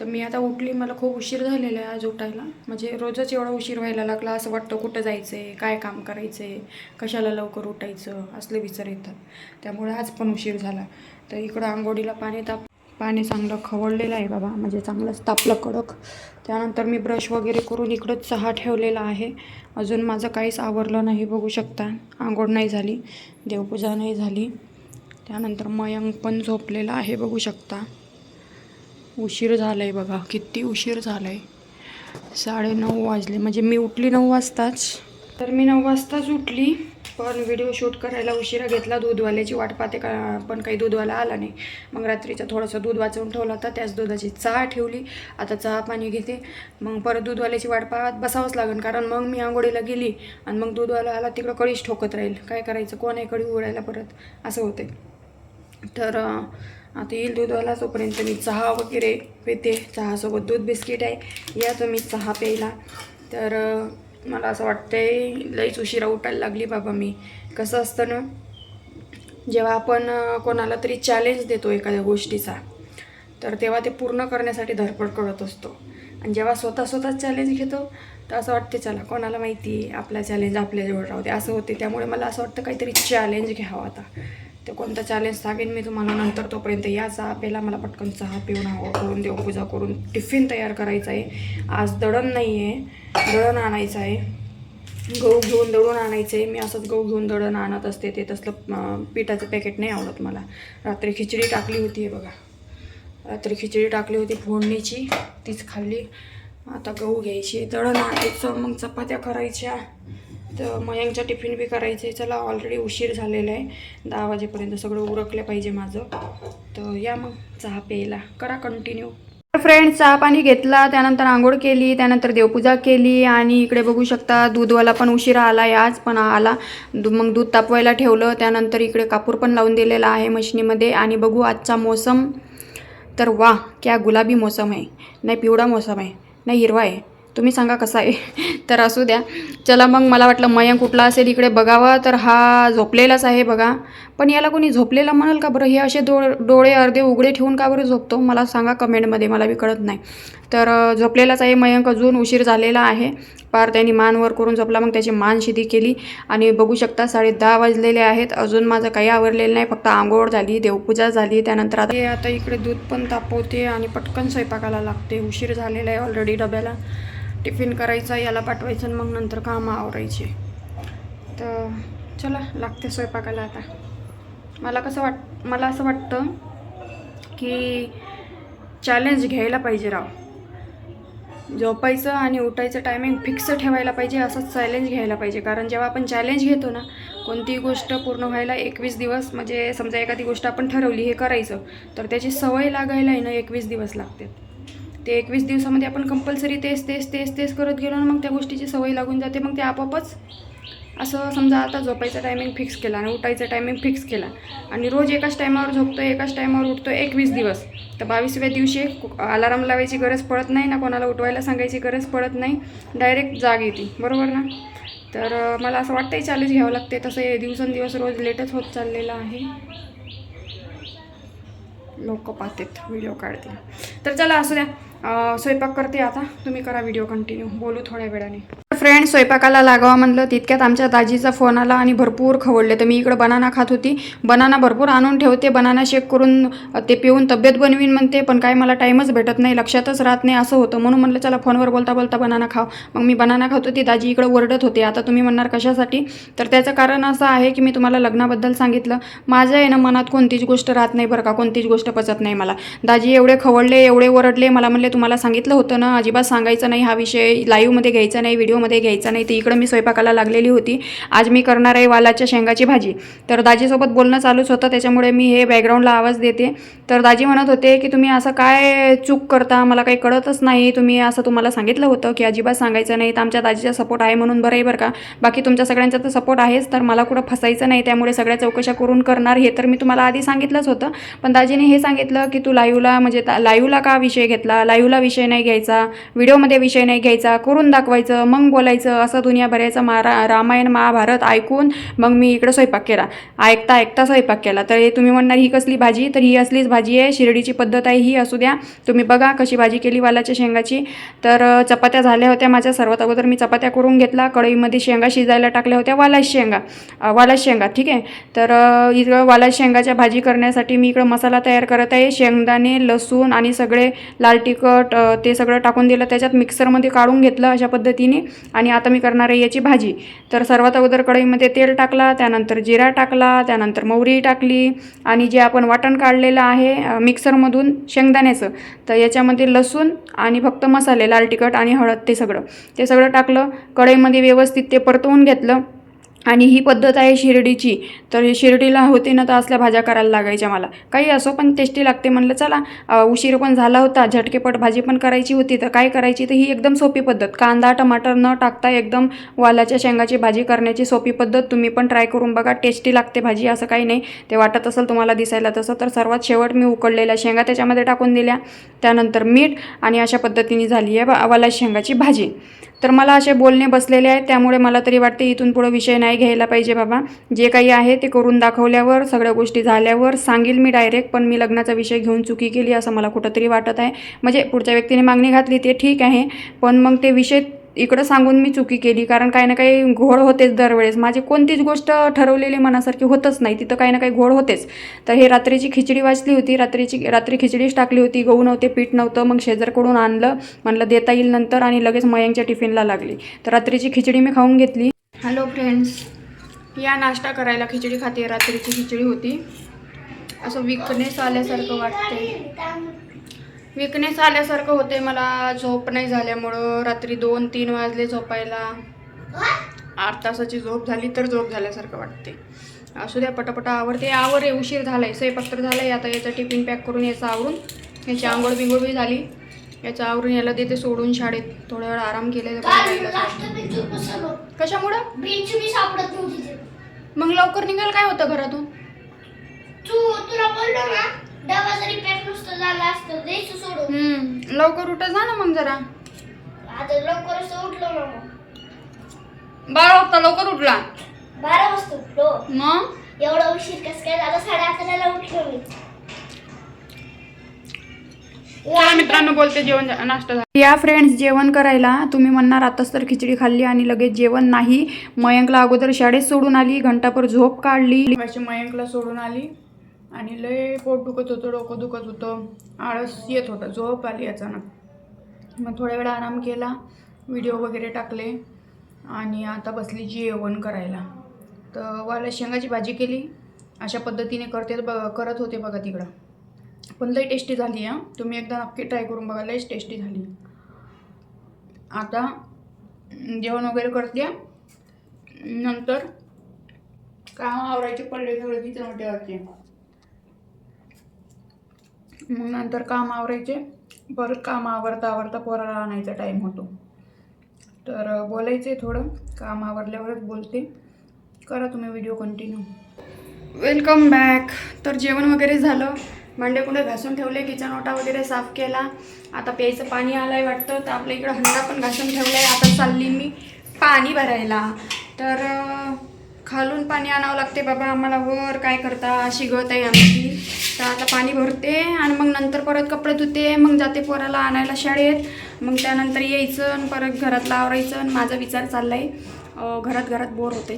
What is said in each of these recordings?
तर मी आता उठली मला खूप उशीर झालेला आहे आज उठायला. म्हणजे रोजच एवढा उशीर व्हायला लागला असं वाटतं कुठं जायचं आहे काय काम करायचं आहे कशाला लवकर उठायचं असले विचार येतात. त्यामुळे आज पण उशीर झाला. तर इकडं आंघोळीला पाणी ताप पाणी चांगलं खवळलेलं आहे बाबा म्हणजे चांगलंच तापलं कडक. त्यानंतर मी ब्रश वगैरे करून इकडं चहा ठेवलेला आहे. अजून माझं काहीच आवरलं नाही बघू शकता. आंघोळ नाही झाली देवपूजा नाही झाली. त्यानंतर मयंक पण झोपलेला आहे बघू शकता. उशीर झाला आहे बघा किती उशीर झाला आहे साडेनऊ वाजले म्हणजे मी उठली नऊ वाजताच. तर मी नऊ वाजताच उठली पण व्हिडिओ शूट करायला उशिरा घेतला. दूधवाल्याची वाट पाहते का पण काही दूधवाला आला नाही. मग रात्रीचं थोडंसं दूध वाचवून ठेवलं होता त्याच दुधाची चहा ठेवली. आता चहा पाणी घेते. मग परत दूधवाल्याची वाट पाहत बसावंच लागेल कारण मग मी आंघोळीला गेली आणि मग दूधवाला आला तिकडं कळीच ठोकत राहील. काय करायचं? कोण आहे कडी उघडायला परत? असं होते तर आता येईल दूधवाला तोपर्यंत मी चहा वगैरे पिते. चहासोबत दूध बिस्किट आहे. या तुम्ही चहा प्यायला. तर मला असं वाटतंय लईच उशिरा उठायला लागली बाबा मी. कसं असतं ना जेव्हा आपण कोणाला तरी चॅलेंज देतो एखाद्या गोष्टीचा तर तेव्हा ते पूर्ण करण्यासाठी धडपड करत असतो. आणि जेव्हा स्वतः स्वतः चॅलेंज घेतो तर असं वाटते चला कोणाला माहिती आहे? आपला चॅलेंज आपल्याजवळ राहू दे. असं होते. त्यामुळे मला असं वाटतं काहीतरी चॅलेंज घ्यावं आता. ते कोणतं चॅलेंज सांगेन मी तुम्हाला. नंतर तोपर्यंत या चहा पेला मला पटकन चहा पिऊन हवं करून देवपूजा करून टिफिन तयार करायचा आहे. आज दळण नाही आहे दळण आणायचं आहे. गहू घेऊन दळून आणायचं आहे. मी असंच गहू घेऊन दळण आणत असते. ते तसलं पिठाचं पॅकेट नाही आवडत मला. रात्री खिचडी टाकली होती आहे बघा. रात्री खिचडी टाकली होती फोडणीची. तीच खाल्ली. आता गहू घ्यायची दळण आणायचं. मग चपात्या करायच्या. तर मयांकचा टिफिन बी करायचे. चला ऑलरेडी उशीर झालेला आहे. दहा वाजेपर्यंत सगळं उरकलं पाहिजे माझं. तर या मग चहा प्यायला. करा कंटिन्यू फ्रेंड चहा पाणी घेतला त्यानंतर आंघोळ केली त्यानंतर देवपूजा केली आणि इकडे बघू शकता दूधवाला पण उशिरा आला आहे आज पण आला. मग दूध तापवायला ठेवलं त्यानंतर इकडे कापूर पण लावून दिलेला आहे मशीनीमध्ये आणि बघू आजचा मोसम. तर वा क्या गुलाबी मोसम आहे. नाही पिवळा मोसम आहे. नाही हिरवा आहे. तुम्ही सांगा कसा आहे? तर असू द्या. चला मग मला वाटलं मयंक कुठला असेल इकडे बघावा तर हा झोपलेलाच आहे बघा. पण याला कोणी झोपलेला म्हणाल का बरं? हे असे डो डोळे अर्धे उघडे ठेवून का बरं झोपतो? मला सांगा कमेंटमध्ये मला बी कळत नाही. तर झोपलेलाच आहे मयंक अजून उशीर झालेला आहे. पार त्यांनी मान वर करून झोपला मग त्याची मान शिदी केली. आणि बघू शकता साडे दहा वाजलेले आहेत. अजून माझं काही आवरलेलं नाही फक्त आंघोळ झाली देवपूजा झाली. त्यानंतर आता हे आता इकडे दूध पण तापवते आणि पटकन स्वयंपाकाला लागते. उशीर झालेला आहे ऑलरेडी डब्याला. टिफिन करायचा याला पाठवायचं आणि मग नंतर कामं आवरायचे. तर चला लागते स्वयंपाकाला आता. मला कसं वाट मला असं वाटतं की चॅलेंज घ्यायला पाहिजे राव. झोपायचं आणि उठायचं टायमिंग फिक्स ठेवायला पाहिजे असंच चॅलेंज घ्यायला पाहिजे. कारण जेव्हा आपण चॅलेंज घेतो ना कोणतीही गोष्ट पूर्ण व्हायला एकवीस दिवस म्हणजे समजा एखादी गोष्ट आपण ठरवली हे करायचं तर त्याची सवय लागायला आहे ना एकवीस दिवस लागते ते एकवीस दिवसामध्ये आपण कंपल्सरी तेच तेच तेच तेच करत गेलो ना मग त्या गोष्टीची सवय लागून जाते मग ते आपोआपच असं समजा आता झोपायचा टायमिंग फिक्स केला आणि उठायचा टायमिंग फिक्स केला आणि रोज एकाच टायमावर झोपतो एकाच टायमावर उठतो एकवीस दिवस. तर बावीसव्या दिवशी अलाराम लावायची गरज पडत नाही ना कोणाला उठवायला सांगायची गरज पडत नाही डायरेक्ट जाग येते. बरोबर ना? तर मला असं वाटतंय चॅलेंज घ्यावं लागते. तसं हे दिवसेंदिवस रोज लेटच होत चाललेलं आहे. लोक पाहतात व्हिडिओ काढते तर चला असू द्या. स्वयंपाक करते आता. तुम्ही करा व्हिडिओ कंटिन्यू बोलू थोड्या वेळाने. फ्रेंड स्वयंपाकाला लागावा म्हणलं. तितक्यात आमच्या दाजीचा फोन आला आणि भरपूर खवळले. तर मी इकडं बनाना खात होती. बनाना भरपूर आणून ठेवते. बनाना शेक करून ते पिऊन तब्येत बनवीन म्हणते. पण काय मला टाईमच भेटत नाही. लक्षातच राहत नाही. असं होतं. म्हणून म्हणलं चला फोनवर बोलता बोलता बनाना खाव. मग मी बनाना खात होती. दाजी इकडं ओरडत होते. आता तुम्ही म्हणणार कशासाठी? तर त्याचं कारण असं आहे की मी तुम्हाला लग्नाबद्दल सांगितलं. माझ्या आहे ना मनात कोणतीच गोष्ट राहत नाही बरं का. कोणतीच गोष्ट पचत नाही मला. दाजी एवढे खवळले एवढे ओरडले. मला म्हणले तुम्हाला सांगितलं होतं ना अजिबात सांगायचं नाही हा विषय लाईव्हमध्ये घ्यायचा नाही व्हिडिओमध्ये घ्यायचा नाही तर इकडं मी स्वयंपाकाला लागलेली होती. आज मी करणार आहे वालाच्या शेंगाची भाजी. तर दाजीसोबत बोलणं चालूच होतं त्याच्यामुळे मी हे बॅकग्राऊंडला आवाज देते. तर दाजी म्हणत होते की तुम्ही असं काय चूक करता? मला काही कळतच नाही. तुम्ही असं तुम्हाला सांगितलं होतं की अजिबात सांगायचं नाही तर आमच्या दाजीचा सपोर्ट आहे म्हणून बरं आहे बरं का. बाकी तुमच्या सगळ्यांचा तर सपोर्ट आहेच तर मला कुठं फसायचं नाही त्यामुळे सगळ्या चौकशा करून करणार हे तर मी तुम्हाला आधी सांगितलंच होतं. पण दाजीने हे सांगितलं की तू लाईव्हला म्हणजे लाईव्हला का विषय घेतला? लाईव्हला विषय नाही घ्यायचा व्हिडिओमध्ये विषय नाही घ्यायचा करून दाखवायचं मग बोलायचं असं दुनिया बऱ्याचं मारा रामायण महाभारत ऐकून मग मी इकडं स्वयंपाक केला. ऐकता ऐकता स्वयंपाक केला. तर हे तुम्ही म्हणणार ही कसली भाजी? तर ही असलीच भाजी आहे. शिर्डीची पद्धत आहे ही असू द्या. तुम्ही बघा कशी भाजी केली वालाच्या शेंगाची. तर चपात्या झाल्या होत्या माझ्या. सर्वात अगोदर मी चपात्या करून घेतला. कढईमध्ये शेंगा शिजायला टाकल्या होत्या. वालाच शेंगा. वाला वालाच शेंगा. ठीक आहे? तर इकडं वालाच शेंगाच्या भाजी करण्यासाठी मी इकडं मसाला तयार करत आहे. शेंगदाणे लसूण आणि सगळे लाल तिखट अ, ते सगळं टाकून दिलं त्याच्यात मिक्सरमध्ये काढून घेतलं अशा पद्धतीने. आणि आता मी करणार आहे याची भाजी. तर सर्वात अगोदर कढईमध्ये तेल टाकला त्यानंतर जिरा टाकला त्यानंतर मोहरी टाकली आणि जे आपण वाटण काढलेलं आहे मिक्सरमधून शेंगदाण्याचं तर याच्यामध्ये लसूण आणि फक्त मसाले लाल तिखट आणि हळद ते सगळं. ते सगळं टाकलं कढईमध्ये व्यवस्थित ते परतवून घेतलं. आणि ही पद्धत आहे शिर्डीची. तर शिर्डीला होते ना तर असल्या भाज्या करायला लागायच्या मला. काही असो पण टेस्टी लागते. म्हणलं चला उशीर पण झाला होता. झटकेपट भाजी पण करायची होती. तर काय करायची? तर ही एकदम सोपी पद्धत. कांदा टमाटर न टाकता एकदम वालाच्या शेंगाची भाजी करण्याची सोपी पद्धत. तुम्ही पण ट्राय करून बघा. टेस्टी लागते भाजी असं काही नाही. ते वाटत असेल तुम्हाला दिसायला तसं तर सर्वात शेवट मी उकडलेल्या शेंगा त्याच्यामध्ये टाकून दिल्या. त्यानंतर मीठ आणि अशा पद्धतीने झाली आहे वाला शेंगाची भाजी. तर मला असे बोलणे बसलेले आहेत त्यामुळे मला तरी वाटते इथून पुढं विषय नाही घ्यायला पाहिजे बाबा. जे काही आहे ते करून दाखवल्यावर सगळ्या गोष्टी झाल्यावर सांगेल मी डायरेक्ट पण मी लग्नाचा विषय घेऊन चुकी केली असं मला कुठंतरी वाटत आहे. म्हणजे पुढच्या व्यक्तीने मागणी घातली ते ठीक आहे पण मग ते विषय इकडं सांगून मी चुकी केली कारण काही ना काही घोळ होतेच दरवेळेस. माझी कोणतीच गोष्ट ठरवलेली मनासारखी होतच नाही. तिथं काही ना काही घोळ होतेच. तर हे रात्रीची खिचडी वाचली होती. रात्रीची रात्री खिचडीच टाकली होती. गहू नव्हते पीठ नव्हतं. मग शेजारकडून आणलं. म्हणलं देता येईल नंतर आणि लगेच मयांच्या टिफिनला लागली. तर रात्रीची खिचडी मी खाऊन घेतली. हॅलो फ्रेंड्स या नाश्ता करायला खिचडी खाते. रात्रीची खिचडी होती. असं विकनेस आल्यासारखं वाटते विकनेस आल्यासारखं होते मला. झोप नाही झाल्यामुळं. रात्री दोन तीन वाजले झोपायला. आठ तासाची झोप झाली तर झोप झाल्यासारखं वाटते असू द्या पटापटा आवडते आवर आहे उशीर झाला आहे स्वयंपाक झाला आहे आता याचा टिफिन पॅक करून याचा आवरून याची आंघोळ बिंघोळ बी झाली. याचं आवरून याला देते सोडून शाळेत. थोड्या वेळ आराम केले कशामुळं. मग लवकर निघाल काय होतं घरातून? तू तुला बोललो ना डबा जरी पॅक नुसतं झालं असतं द्यायचं सोडून. हम्म, लवकर उठा जा ना मग जरा. आता लवकरच उठलो ना मग. बारा वाजता लवकर उठला. बारा वाजता उठलो. मग? एवढा उशीर कसं काय झाला? साडे अकराला उठलो मी. चला मित्रांनो बोलते जेवण झा- नाश्ता झाला. या फ्रेंड्स जेवण करायला तुम्ही म्हणणार आताच तर खिचडी खाल्ली आणि लगेच जेवण नाही. मयंकला अगोदर शाळेत सोडून आली घंटाभर झोप काढली. मयंकला सोडून आली. आणि लय पोट दुखत होतं डोकं दुखत होतं. आळस येत होता झोप आली अचानक. मग थोड्या वेळ आराम केला व्हिडिओ वगैरे टाकले आणि आता बसली जेवण करायला. तर वाला शेंगाची भाजी केली अशा पद्धतीने करते ब करत होते बघा तिकडं. पण लई टेस्टी झाली हां. तुम्ही एकदा नक्की ट्राय करून बघा लईच टेस्टी झाली. आता जेवण वगैरे करते. नंतर काम आवरायचे पडले सगळे किचन वाटते. मग नंतर काम आवरायचे. परत काम आवरता आवरता पोराला आणायचा टाईम होतो. तर बोलायचे थोडं. काम आवरल्यावरच बोलते. करा तुम्ही व्हिडिओ कंटिन्यू वेलकम बॅक तर जेवण वगैरे झालं. भांडे कुंडे घासून ठेवले? किचन ओटा वगैरे साफ केला. आता प्यायचं पाणी आलं आहे वाटतं. तर आपल्या इकडं हंडा पण घासून ठेवला आहे आता चालली मी पाणी भरायला. तर खालून पाणी आणावं लागते बाबा आम्हाला वर काय करता अशी गळत आहे आमची. तर आता पाणी भरते आणि मग नंतर परत कपडे धुते मग जाते पोराला आणायला शाळेत. मग त्यानंतर यायचं आणि परत घरातलं आवरायचं आणि माझा विचार चाललाय आहे घरात घरात बोर होते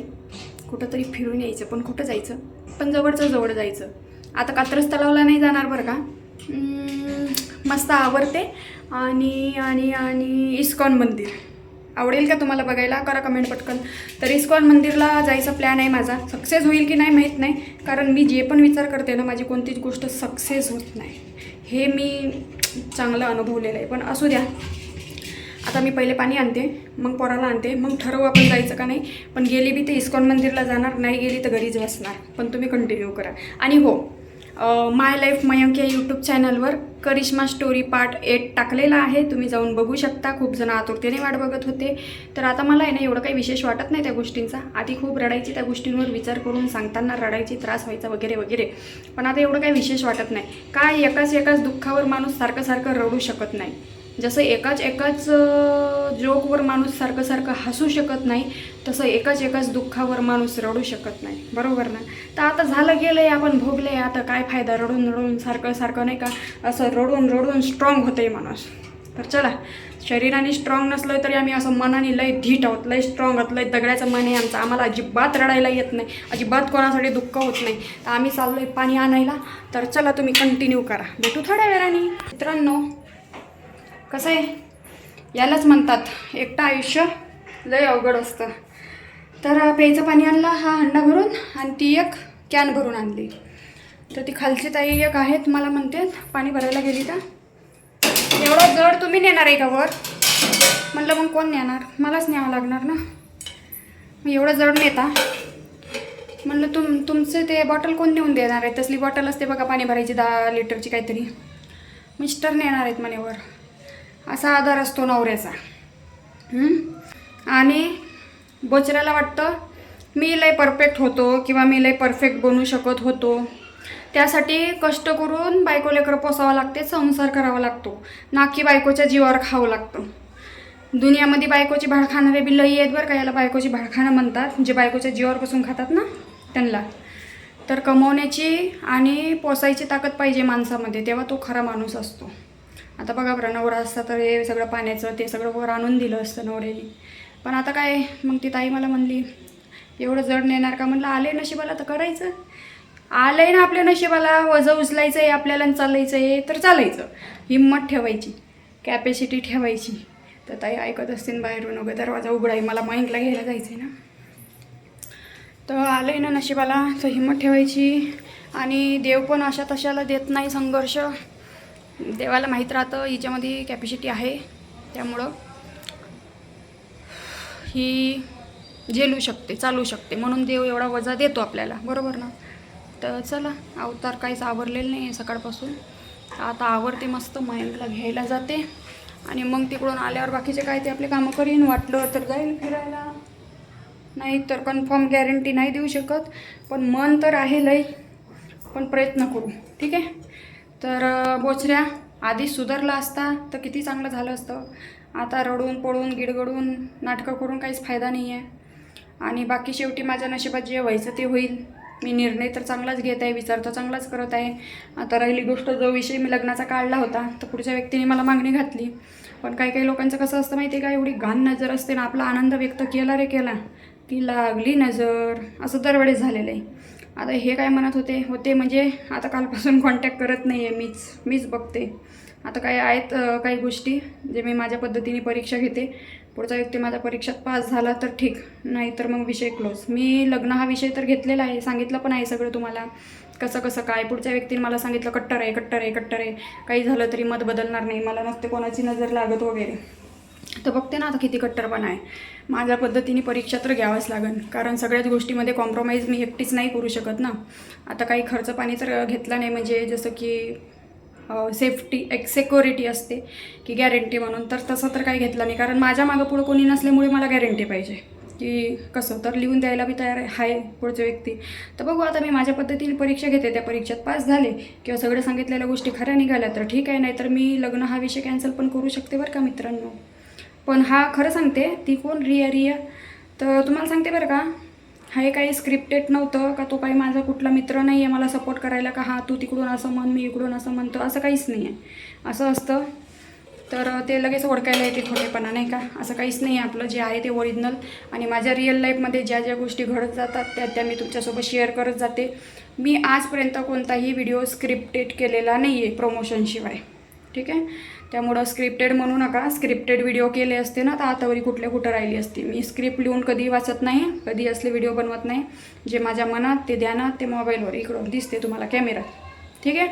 कुठंतरी फिरून यायचं पण कुठं जायचं? पण जवळचं जवळ जायचं. आता कात्रस तलावला नाही जाणार बरं का? मस्त आवडते आणि आणि आणि इस्कॉन मंदिर. आवडेल का तुम्हाला बघायला? करा कमेंट पटकन. तर इस्कॉन मंदिरला जायचा प्लॅन आहे माझा. सक्सेस होईल की नाही माहीत नाही. कारण मी जे पण विचार करते ना माझी कोणतीच गोष्ट सक्सेस होत नाही. हे मी चांगलं अनुभवलेलं आहे. पण असू द्या. आता मी पहिले पाणी आणते मग पोराला आणते मग ठरवू आपण जायचं का नाही. पण गेली बी ते इस्कॉन मंदिरला जाणार नाही गेली तर घरीच बसणार. पण तुम्ही कंटिन्यू करा. आणि हो माय लाईफ मयंक या यूट्यूब चॅनलवर करिश्मा स्टोरी पार्ट एट टाकलेला आहे. तुम्ही जाऊन बघू शकता. खूप जण आतुरतेने वाट बघत होते. तर आता मला आहे ना एवढं काही विशेष वाटत नाही त्या गोष्टींचा. आधी खूप रडायची त्या गोष्टींवर विचार करून सांगताना रडायची त्रास व्हायचा वगैरे वगैरे. पण आता एवढं काही विशेष वाटत नाही. काय एकाच एकाच दुःखावर माणूस सारखं सारखं रडू शकत नाही. जसं एकाच एकाच जोकवर माणूस सारखं सारखं हसू शकत नाही तसं एकाच एकाच दुःखावर माणूस रडू शकत नाही. बरोबर ना? तर आता झालं गेलं आहे आपण भोगले आता काय फायदा रडून रडून सारखं सारखं नाही का असं रडून रडून स्ट्रॉंग होतं आहे माणूस. तर चला शरीराने स्ट्रॉंग नसलं तरी आम्ही असं मनाने लय धीट आहोत लय स्ट्रॉंग आहोत लय दगड्याचं मन आहे आमचं. आम्हाला अजिबात रडायला येत नाही अजिबात कोणासाठी दुःख होत नाही. तर आम्ही चाललो आहे पाणी आणायला. तर चला तुम्ही कंटिन्यू करा. भेटू थोड्या वेळाने. मित्रांनो कसं आहे? यालाच म्हणतात. एकटं आयुष्य लय अवघड असतं. तर प्यायचं पाणी आणलं हा हंडा भरून आणि ती एक कॅन भरून आणली. तर ती खालची ताई एक आहेत मला म्हणते पाणी भरायला गेली का एवढं जड तुम्ही नेणार आहे का वर? म्हणलं मग कोण नेणार? मलाच न्यावं लागणार ना. मग एवढं जड नेता. म्हणलं तुम तुमचे ते बॉटल कोण नेऊन देणार आहे? तसली बॉटल असते बघा पाणी भरायची दहा लिटरची काहीतरी. मिस्टर नेणार आहेत म्हणे वर. असा आधार असतो नवऱ्याचा. आणि बोचऱ्याला वाटतं मी लय परफेक्ट होतो किंवा मी लय परफेक्ट बनू शकत होतो. त्यासाठी कष्ट करून बायको लेकरं पोसावं लागते संसार करावा लागतो. ना की बायकोच्या जीवावर खावं लागतं. दुनियामध्ये बायकोची भाड खाणारे बी लई आहेत बरं का याला बायकोची भाडखाणं म्हणतात जे बायकोच्या जीवावर बसून खातात ना त्यांना तर कमवण्याची आणि पोसायची ताकद पाहिजे माणसामध्ये तेव्हा तो खरा माणूस असतो. आता बघा बरं नवरा असता तर हे सगळं पाण्याचं ते सगळं वर आणून दिलं असतं नवऱ्याने. पण आता काय मग ती ताई मला म्हणली एवढं जड नेणार का? म्हणलं आले नशिबाला तर करायचं. आलंय ना आपल्या नशिबाला वजं उचलायचं आहे आपल्याला चालायचं आहे तर चालायचं. हिंमत ठेवायची कॅपॅसिटी ठेवायची. तर ताई ऐकत असतील बाहेरून वगैरे दरवाजा उघडाय मला माईंकला घ्यायला जायचं आहे ना. तर आलं आहे ना नशिबाला तर हिंमत ठेवायची. आणि देव पण अशा तशाला देत नाही संघर्ष. देवाला माहीत राहतं हिच्यामध्ये कॅपॅसिटी आहे त्यामुळं ही झेलू शकते चालू शकते. म्हणून देव एवढा वजा देतो आपल्याला. बरोबर ना? तर चला अवतार काहीच आवरलेलं नाही आहे सकाळपासून. आता आवरते मस्त मयंकला घ्यायला जाते. आणि मग तिकडून आल्यावर बाकीचे काय ते आपले कामं करीन. वाटलं तर जाईल फिरायला. नाही तर कन्फर्म गॅरंटी नाही देऊ शकत. पण मन तर आहे लई पण प्रयत्न करू. ठीक आहे? तर बोचऱ्या आधी सुधारला असता तर किती चांगलं झालं असतं. आता रडून पळून गिडगडून नाटकं करून काहीच फायदा नाही आहे आणि बाकी शेवटी माझ्या नशिबात जे व्हायचं ते होईल. मी निर्णय तर चांगलाच घेत आहे विचार तर चांगलाच करत आहे. आता राहिली गोष्ट जो विषय मी लग्नाचा काढला होता तर पुढच्या व्यक्तीने मला मागणी घातली. पण काही काही लोकांचं कसं असतं माहिती आहे का? एवढी घाण नजर असते ना आपला आनंद व्यक्त केला रे केला. ती लागली नजर. असं दरवेळेस झालेलं आहे. आता हे काय म्हणत होते? होते म्हणजे आता कालपासून कॉन्टॅक्ट करत नाही आहे मीच. मीच बघते. आता काय आहेत काही गोष्टी जे मी माझ्या पद्धतीने परीक्षा घेते. पुढचा व्यक्ती माझ्या परीक्षात पास झाला तर ठीक. नाही तर मग विषय क्लोज मी लग्न हा विषय तर घेतलेला आहे. सांगितलं पण आहे सगळं तुम्हाला. कसं कसं काय? पुढच्या व्यक्तीने मला सांगितलं कट्टर आहे कट्टर आहे कट्टर आहे. काही झालं तरी मत बदलणार नाही. मला नसते कोणाची नजर लागत वगैरे. तर बघते ना आता किती कट्टरपणा आहे. माझ्या पद्धतीने परीक्षा तर घ्यावंच लागेल कारण सगळ्याच गोष्टीमध्ये कॉम्प्रोमाइज मी एकटीच नाही करू शकत ना. आता काही खर्च पाणी तर घेतला नाही. म्हणजे जसं की सेफ्टी एक सेक्युरिटी असते की गॅरंटी म्हणून. तर तसं तर काही घेतलं नाही. कारण माझ्या मागं पुढं कोणी नसल्यामुळे मला गॅरंटी पाहिजे. की कसं? तर लिहून द्यायला बी तयार आहे पुढचे व्यक्ती. तर बघू आता मी माझ्या पद्धतीने परीक्षा घेते. त्या परीक्षेत पास झाले किंवा सगळ्या सांगितलेल्या गोष्टी खऱ्या निघाल्या तर ठीक आहे. नाही तर मी लग्न हा विषय कॅन्सल पण करू शकते बरं का मित्रांनो? पण हा खरं सांगते ती कोण? रिया रिया. तर तुम्हाला सांगते बरं का हे काही स्क्रिप्टेड नव्हतं का तो काही माझा कुठला मित्र नाही आहे मला सपोर्ट करायला का हा तू तिकडून असं म्हण मी इकडून असं म्हणतो असं काहीच नाही आहे असं असतं. तर ते लगेच ओळखायला येते खोटेपणा नाही का? असं काहीच नाही आहे आपलं जे आहे ते ओरिजिनल आणि माझ्या रिअल लाईफमध्ये ज्या ज्या गोष्टी घडत जातात त्या त्या मी तुमच्यासोबत शेअर करत जाते. मी आजपर्यंत कोणताही व्हिडिओ स्क्रिप्टेड केलेला नाही आहे प्रमोशनशिवाय ठीक आहे? त्यामुळं स्क्रिप्टेड म्हणू नका. स्क्रिप्टेड व्हिडिओ केले असते ना तर आतावरी कुठल्या कुठं राहिली असती. मी स्क्रिप्ट लिहून कधी वाचत नाही कधी असले व्हिडिओ बनवत नाही. जे माझ्या मनात ते ध्यानात ते मोबाईलवर इकडं दिसते तुम्हाला कॅमेरा ठीक आहे?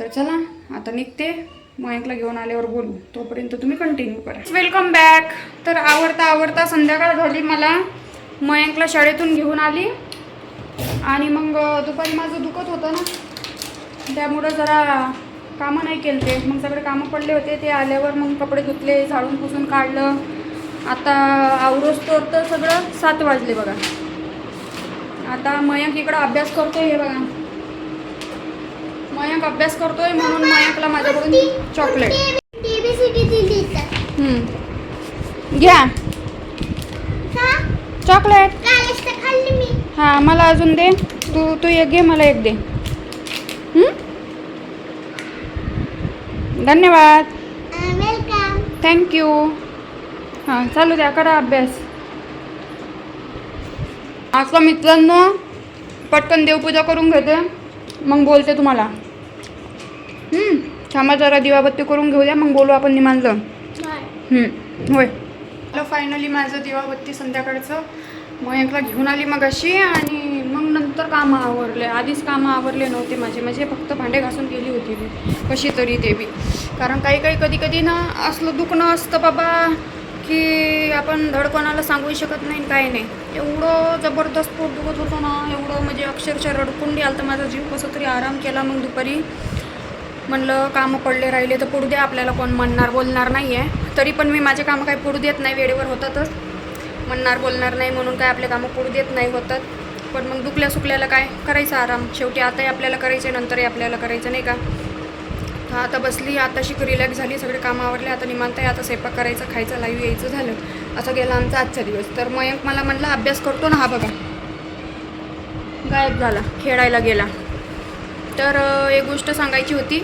तर चला आता निघते. मयंकला घेऊन आल्यावर बोलू. तोपर्यंत तुम्ही कंटिन्यू करा. वेलकम बॅक तर आवडता आवडता संध्याकाळ झाली मला. मयंकला शाळेतून घेऊन आली. आणि मग दुपारी माझं दुखत होतं ना. त्यामुळं जरा कामं नाही केलं ते मग सगळे कामं पडले होते. ते आल्यावर मग कपडे धुतले झाडून पुसून काढलं. आता आवरोस तर तर सगळं सात वाजले बघा. आता मयंक इकडं अभ्यास करतोय हे बघा. मयंक अभ्यास करतोय म्हणून मयंकला माझ्याकडून चॉकलेट घ्या. चॉकलेट हां मला अजून दे. तू तू एक घे मला एक दे. हम्म? धन्यवाद. वेलकम थँक्यू हां चालू द्या करा अभ्यास. आता मित्रांनो पटकन देवपूजा करून घेते. मग बोलते तुम्हाला. हम्म, थांबा जरा दिवाबत्ती करून घेऊ द्या मग बोलू आपण हम्म, होय. फायनली माझं दिवाबत्ती संध्याकाळचं. मग एकला घेऊन आली मग अशी आणि मग नंतर कामं आवरले. आधीच कामं आवरले नव्हते माझे. म्हणजे फक्त भांडे घासून गेली होती मी. कशी तरी ते बी. कारण काही काही कधी कधी ना असलं दुखणं असतं बाबा की आपण धडकोणाला सांगू शकत नाही काय काही नाही. एवढं जबरदस्त पोट दुखत होतो ना. एवढं म्हणजे अक्षरशः रडकुंडी आलं तर माझा जीव. कसं तरी आराम केला मग दुपारी. म्हणलं कामं पडले राहिले तर पडू द्या आपल्याला कोण म्हणणार बोलणार नाही आहे तरी पण मी माझे कामं काही पडू देत नाही. वेळेवर होतातच. म्हणणार बोलणार नाही म्हणून काय आपले कामं पडू देत नाही होतात. पण मग दुखल्या सुकल्याला काय करायचं आराम? शेवटी आताही आपल्याला करायचं आहे नंतरही आपल्याला करायचं नाही का? हा आता बसली आता शिक रिलॅक्स झाली सगळे कामं आवरले आता निमांत आहे आता स्वयंपाक करायचं खायचा लाईव्ह यायचं झालं. असं गेला आमचा आजचा दिवस. तर मयंक मला म्हणला अभ्यास करतो ना हा बघा. गायब झाला खेळायला गेला. तर एक गोष्ट सांगायची होती.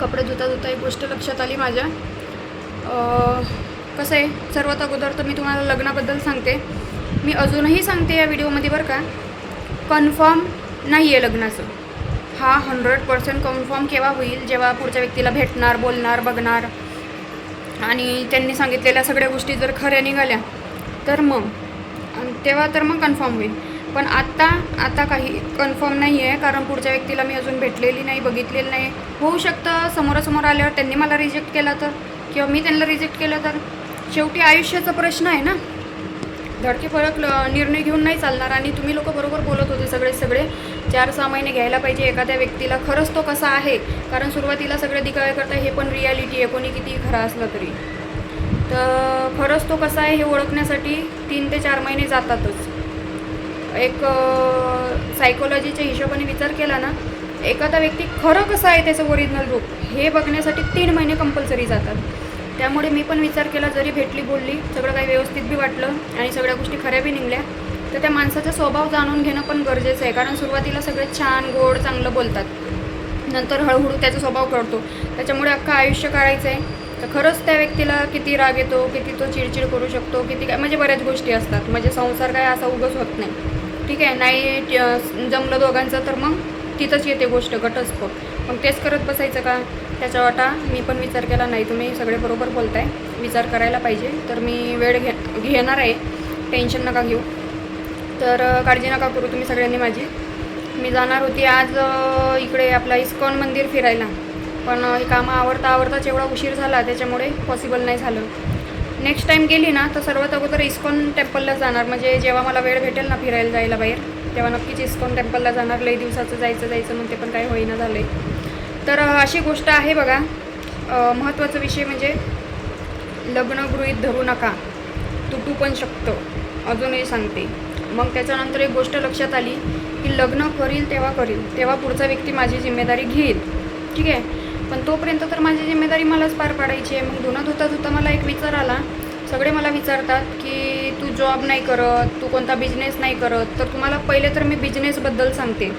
कपडे धुता धुता एक गोष्ट लक्षात आली माझ्या. कसं आहे सर्वात अगोदर तर मी तुम्हाला लग्नाबद्दल सांगते. मी अजूनही सांगते या व्हिडिओमध्ये बरं का कन्फर्म नाही आहे लग्नाचं. हा हंड्रेड पर्सेंट कन्फर्म केव्हा होईल जेव्हा पुढच्या व्यक्तीला भेटणार बोलणार बघणार. आणि त्यांनी सांगितलेल्या सगळ्या गोष्टी जर खऱ्या निघाल्या तर मग. आणि तेव्हा तर मग कन्फर्म होईल. पण आत्ता आता काही कन्फर्म नाही आहे कारण पुढच्या व्यक्तीला मी अजून भेटलेली नाही बघितलेली नाही. होऊ शकतं समोरासमोर आल्यावर त्यांनी मला रिजेक्ट केला तर. किंवा मी त्यांना रिजेक्ट केलं तर. शेवटी आयुष्याचा प्रश्न आहे ना. धडके फरक ल- निर्णय घेऊन नाही चालणार आणि तुम्ही लोक बरोबर बोलत होते सगळे सगळे. चार सहा महिने घ्यायला पाहिजे एखाद्या व्यक्तीला. खरंच तो कसा आहे? कारण सुरुवातीला सगळे दिखावे करता हे पण रियालिटी आहे. कोणी किती खरा असलं तरी. तर खरंच तो कसा आहे हे ओळखण्यासाठी तीन ते चार महिने जातातच. एक सायकोलॉजीच्या हिशोबाने विचार केला ना एखादा व्यक्ती खरं कसं आहे त्याचं ओरिजिनल रूप हे बघण्यासाठी तीन महिने कंपल्सरी जातात. त्यामुळे मी पण विचार केला जरी भेटली बोलली सगळं काही व्यवस्थित बी वाटलं आणि सगळ्या गोष्टी खऱ्या बी निघल्या. तर त्या माणसाचा स्वभाव जाणून घेणं पण गरजेचं आहे कारण सुरुवातीला सगळे छान गोड चांगलं बोलतात. नंतर हळूहळू त्याचा स्वभाव कळतो. त्याच्यामुळे अख्खं आयुष्य काढायचं आहे तर खरंच त्या व्यक्तीला किती राग येतो किती तो चिडचिड करू शकतो किती काय म्हणजे बऱ्याच गोष्टी असतात. म्हणजे संसार काय असा उगस होत नाही. ठीक आहे नाही जमलं दोघांचं तर मग तिथंच येते गोष्ट घटस्फोट मग तेच करत बसायचं का? त्याच्या वाटा मी पण विचार केला नाही तुम्ही सगळे बरोबर बोलताय. विचार करायला पाहिजे. तर मी वेळ घे घेणार आहे. टेन्शन नका घेऊ. तर काळजी नका करू तुम्ही सगळ्यांनी माझी. मी जाणार होती आज इकडे आपला इस्कॉन मंदिर फिरायला. पण हे कामं आवडता आवडताच एवढा उशीर झाला त्याच्यामुळे पॉसिबल नाही झालं. नेक्स्ट टाईम गेली ना तर सर्वात अगोदर इस्कॉन टेम्पलला जाणार. म्हणजे जेव्हा मला वेळ भेटेल ना फिरायला जायला बाहेर तेव्हा नक्कीच इस्कॉन टेम्पलला जाणार. लई दिवसाचं जायचं जायचं मग ते पण काही होईना झालं आहे तर अशी गोष्ट आहे बघा. महत्त्वाचा विषय म्हणजे लग्न गृहीत धरू नका. तुटू पण शकतं. अजूनही सांगते. मग त्याच्यानंतर एक गोष्ट लक्षात आली की लग्न करील तेव्हा करील. तेव्हा पुढचा व्यक्ती माझी जिम्मेदारी घेईल. ठीक आहे? पण तोपर्यंत तर माझी जिम्मेदारी मलाच पार पाडायची आहे. मग धुणं धुता धुता मला एक विचार आला. सगळे मला विचारतात की तू जॉब नाही करत तू कोणता बिझनेस नाही करत. तर तुम्हाला पहिले तर मी बिझनेसबद्दल सांगते.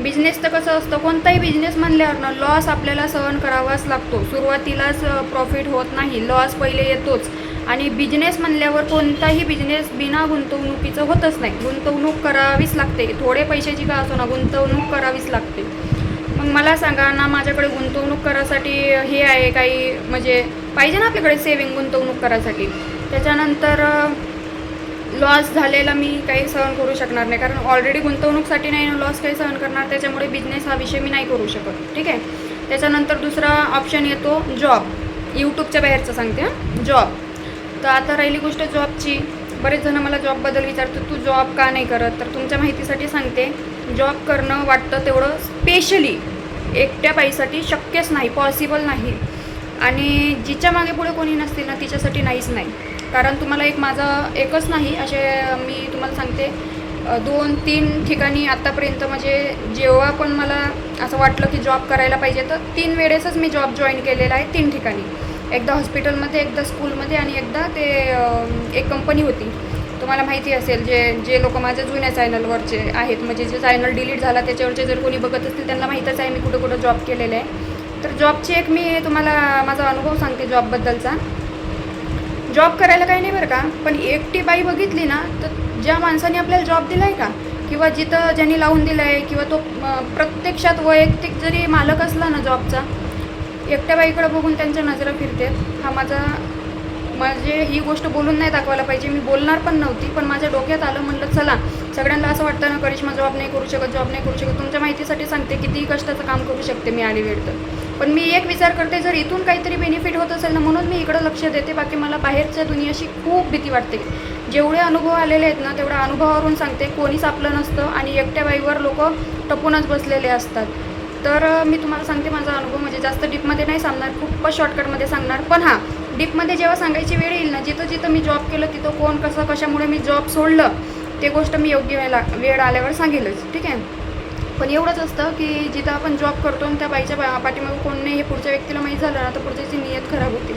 बिझनेस तर कसं असतं कोणताही बिझनेस म्हणल्यावर ना लॉस आपल्याला सहन करावाच लागतो. सुरुवातीलाच प्रॉफिट होत नाही. लॉस पहिले येतोच. आणि बिझनेस म्हणल्यावर कोणताही बिझनेस बिना गुंतवणुकीचं होतच नाही. गुंतवणूक करावीच लागते. थोडे पैशाची का असो ना गुंतवणूक करावीच लागते. मग मला सांगा ना माझ्याकडे गुंतवणूक करायसाठी हे आहे काही म्हणजे पाहिजे ना आपल्याकडे सेविंग गुंतवणूक करायसाठी त्याच्यानंतर लॉस झालेला मी काही सहन करू शकणार नाही. कारण ऑलरेडी गुंतवणूकसाठी नाही ना लॉस काही सहन करणार त्याच्यामुळे बिझनेस हा विषय मी नाही करू शकत. ठीक आहे? त्याच्यानंतर दुसरा ऑप्शन येतो जॉब यूट्यूबच्या बाहेरचं सांगते हां. जॉब तर आता राहिली गोष्ट जॉबची बरेच जण मला जॉबबद्दल विचारतात तू जॉब का नाही करत? तर तुमच्या माहितीसाठी सांगते जॉब करणं वाटतं तेवढं स्पेशली एकट्या बाईसाठी शक्यच नाही पॉसिबल नाही. आणि जिच्या मागे पुढे कोणी नसतील ना तिच्यासाठी नाहीच नाही. कारण तुम्हाला एक माझं एकच नाही असे मी तुम्हाला सांगते. दोन तीन ठिकाणी आत्तापर्यंत म्हणजे जेव्हा पण मला असं वाटलं की जॉब करायला पाहिजे तर तीन वेळेसच मी जॉब जॉईन केलेला आहे तीन ठिकाणी. एकदा हॉस्पिटलमध्ये एकदा स्कूलमध्ये आणि एकदा ते एक कंपनी होती. तुम्हाला माहिती असेल जे जे लोक माझ्या जुन्या चॅनलवरचे आहेत म्हणजे जे चॅनल डिलीट झाला त्याच्यावरचे जर कोणी बघत असतील त्यांना माहीतच आहे मी कुठं कुठं जॉब केलेलं आहे. तर जॉबची एक मी तुम्हाला माझा अनुभव सांगते जॉबबद्दलचा जॉब करायला काही नाही बरं का पण एकटी बाई बघितली ना तर ज्या माणसाने आपल्याला जॉब दिला आहे का किंवा जिथं ज्यांनी लावून दिलं आहे किंवा तो प्रत्यक्षात वैयक्तिक जरी मालक असला ना जॉबचा एकट्या बाईकडं बघून त्यांच्या नजरा फिरते. हा माझा माझे ही गोष्ट बोलून नाही दाखवायला पाहिजे. मी बोलणार पण नव्हती पण माझ्या डोक्यात आलं म्हणलं चला सगळ्यांना असं वाटतं ना करिश्मा जॉब नाही करू शकत जॉब नाही करू शकत. तुमच्या माहितीसाठी सांगते किती कष्टाचं काम करू शकते मी आली वेळ तर. पण मी एक विचार करते जर इथून काहीतरी बेनिफिट होत असेल ना म्हणून मी इकडं लक्ष देते. बाकी मला बाहेरच्या दुनियाशी खूप भीती वाटते. जेवढे अनुभव आलेले आहेत ना तेवढ्या अनुभवावरून सांगते कोणीच आपलं नसतं आणि एकट्या बाईवर लोक टपूनच बसलेले असतात. तर मी तुम्हाला सांगते माझा अनुभव म्हणजे जास्त डीपमध्ये नाही सांगणार खूप शॉर्टकटमध्ये सांगणार. पण हां डीपमध्ये जेव्हा सांगायची वेळ येईल ना जिथं जिथं मी जॉब केलं तिथं कोण कसं कशामुळे मी जॉब सोडलं ते गोष्ट मी योग्य वेळेला वेळ आल्यावर सांगेलच ठीक आहे? पण एवढंच असतं की जिथं आपण जॉब करतो आणि त्या बाईच्या पा पाठीमागं कोण नाही हे पुढच्या व्यक्तीला माहीत झालं ना तर पुढच्याची नियत खराब होती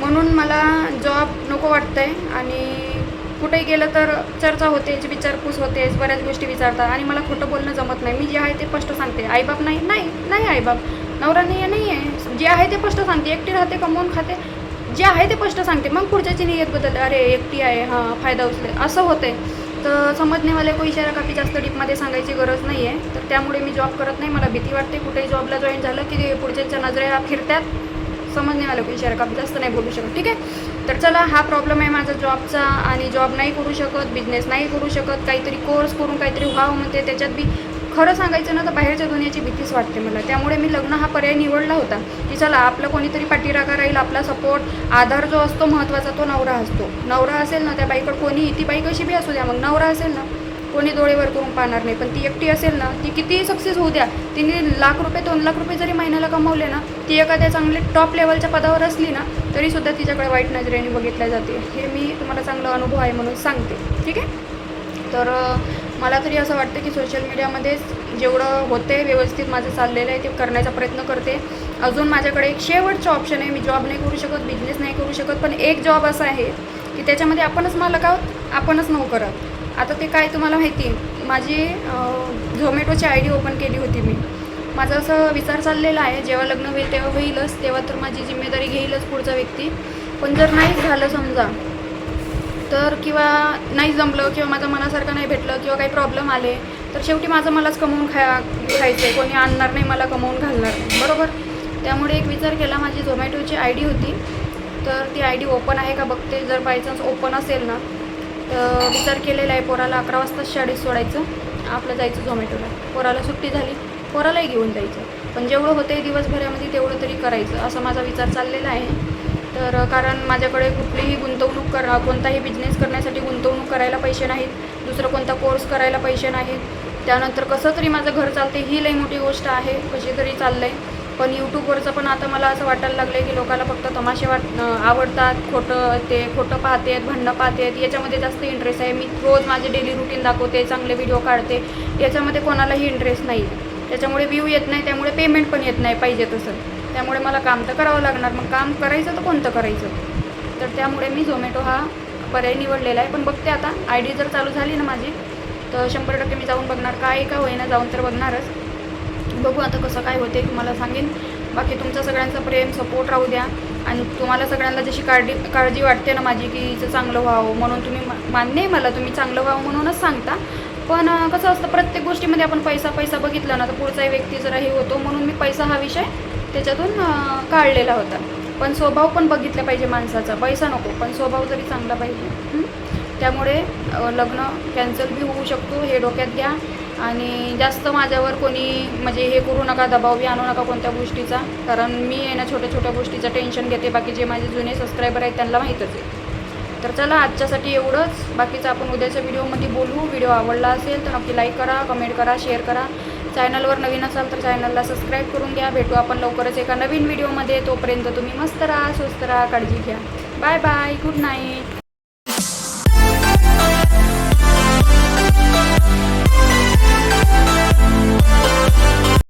म्हणून मला जॉब नको वाटतं आहे आणि कुठेही गेलं तर चर्चा होतेच विचारपूस होतेच बऱ्याच गोष्टी विचारतात आणि मला खोटं बोलणं जमत नाही. मी जे आहे ते स्पष्ट सांगते. आईबाप नाही नाही नाही आईबाप नवरा नाही आहे नाही आहे जे आहे ते स्पष्ट सांगते. एकटी राहते कमवून खाते. जे आहे ते स्पष्ट सांगते. मग पुढच्याची नियत बदलते अरे एकटी आहे हां फायदा उचले असं होतंय. तर समजणेवाले को इशारा काफी जास्त डीपमध्ये सांगायची गरज नाही आहे तर त्यामुळे मी जॉब करत नाही. मला भीती वाटते. कुठेही जॉबला जॉईन झालं की पुढच्याच्या नजरेला फिरतात. समजणेवाले को इशारा काफी जास्त नाही बोलू शकत. ठीक आहे? तर चला हा प्रॉब्लेम आहे माझा जॉबचा आणि जॉब नाही करू शकत बिझनेस नाही करू शकत. काहीतरी कोर्स करून काहीतरी व्हावं म्हणते. त्याच्यात बी खरं सांगायचं ना तर बाहेरच्या दुनियाची भीतीच वाटते मला. त्यामुळे मी लग्न हा पर्याय निवडला होता की चला आपलं कोणीतरी पाठीराखा राहील आपला सपोर्ट आधार जो असतो महत्त्वाचा तो नवरा असतो. नवरा असेल ना त्या बाईकडं कोणी ती बाई कशी बी असू द्या मग नवरा असेल ना कोणी डोळेवर करून पाहणार नाही. पण ती एकटी असेल ना ती कितीही सक्सेस होऊ द्या तिने लाख रुपये दोन लाख रुपये जरी महिन्याला कमवले ना ती एखाद्या चांगले टॉप लेवलच्या पदावर असली ना तरीसुद्धा तिच्याकडे वाईट नजरेने बघितल्या जाते. हे मी तुम्हाला चांगला अनुभव आहे म्हणून सांगते. ठीक आहे? तर मला तरी असं वाटतं की सोशल मीडियामध्येच जेवढं होते व्यवस्थित माझं चाललेलं आहे ते करण्याचा प्रयत्न करते. अजून माझ्याकडे एक शेवटचं ऑप्शन आहे मी जॉब नाही करू शकत बिझनेस नाही करू शकत पण एक जॉब असा आहे की त्याच्यामध्ये आपणच मालक आहोत आपणच नऊ करत आता ते काय तुम्हाला माहिती आहे? माझी झोमॅटोची आय डी ओपन केली होती मी. माझा असं विचार चाललेला आहे जेव्हा लग्न होईल तेव्हा होईलच तेव्हा तर माझी जिम्मेदारी घेईलच पुढचा व्यक्ती. पण जर नाही झालं समजा तर किंवा नाही जमलं किंवा माझं मनासारखं नाही भेटलं किंवा काही प्रॉब्लेम आले तर शेवटी माझं मलाच कमवून खा खायचं आहे कोणी आणणार नाही मला कमवून घालणार नाही. बरोबर? त्यामुळे एक विचार केला माझी झोमॅटोची आय डी होती. तर ती आय डी ओपन आहे का बघते. जर बाय चान्स ओपन असेल ना तर विचार केलेला आहे. पोराला अकरा वाजता शाळेत सोडायचं. आपलं जायचं झोमॅटोला पोराला सुट्टी झाली. पोरालाही घेऊन जायचं. पण जेवढं होतं दिवसभरामध्ये तेवढं तरी करायचं. असा माझा विचार चाललेला आहे. तर कारण माझ्याकडे कुठलीही गुंतवणूक करा कोणताही बिझनेस करण्यासाठी गुंतवणूक करायला पैसे नाहीत दुसरं कोणता कोर्स करायला पैसे नाहीत. त्यानंतर कसं तरी माझं घर चालते ही लई मोठी गोष्ट आहे कशी तरी चाललं आहे पण यूट्यूबवरचं पण आता मला असं वाटायला लागलं आहे की लोकांना फक्त तमाशे वाट आवडतात खोटं ते खोटं पाहते आहेत भांडणं पाहते आहेत याच्यामध्ये जास्त इंटरेस्ट आहे. मी रोज माझे डेली रुटीन दाखवते चांगले व्हिडिओ काढते याच्यामध्ये कोणालाही इंटरेस्ट नाही. त्याच्यामुळे व्ह्यू येत नाही त्यामुळे पेमेंट पण येत नाही पाहिजे तसं. त्यामुळे मला काम तर करावं लागणार. मग काम करायचं तर कोणतं करायचं? तर त्यामुळे मी झोमॅटो हा पर्याय निवडलेला आहे. पण बघते आता. आय डी जर चालू झाली ना माझी तर शंभर टक्के मी जाऊन बघणार. काय का होईना जाऊन तर बघणारच. बघू आता कसं काय होते तुम्हाला सांगेन. बाकी तुमचा सगळ्यांचं प्रेम सपोर्ट राहू द्या. आणि तुम्हाला सगळ्यांना जशी काळजी काळजी वाटते ना माझी की हिचं चांगलं व्हावं म्हणून तुम्ही मा- मान्य आहे मला तुम्ही चांगलं व्हावं म्हणूनच सांगता. पण कसं असतं प्रत्येक गोष्टीमध्ये आपण पैसा पैसा बघितला ना तर पुढचाही व्यक्ती जरा हे होतो म्हणून मी पैसा हा विषय त्याच्यातून काढलेला होता. पण स्वभाव पण बघितला पाहिजे माणसाचा. पैसा नको पण स्वभाव जरी चांगला पाहिजे. त्यामुळे लग्न कॅन्सल बी होऊ शकतो हे डोक्यात घ्या. आणि जास्त माझ्यावर कोणी म्हणजे हे करू नका दबाव बी आणू नका कोणत्या गोष्टीचा. कारण मी आहे ना छोट्या छोट्या गोष्टीचं टेन्शन घेते. बाकी जे माझे जुने सबस्क्रायबर आहेत त्यांना माहीतच आहे. तर चला आजच्यासाठी एवढंच. बाकीचं आपण उद्याच्या व्हिडिओमध्ये बोलू. व्हिडिओ आवडला असेल तर नक्की लाईक करा कमेंट करा शेअर करा. चॅनलवर नवीन असाल तर चॅनलला सबस्क्राईब करून घ्या. भेटू आपण लवकरच एका नवीन व्हिडिओमध्ये. तोपर्यंत तुम्ही मस्त राहा स्वस्त राहा काळजी घ्या. Bye bye good night.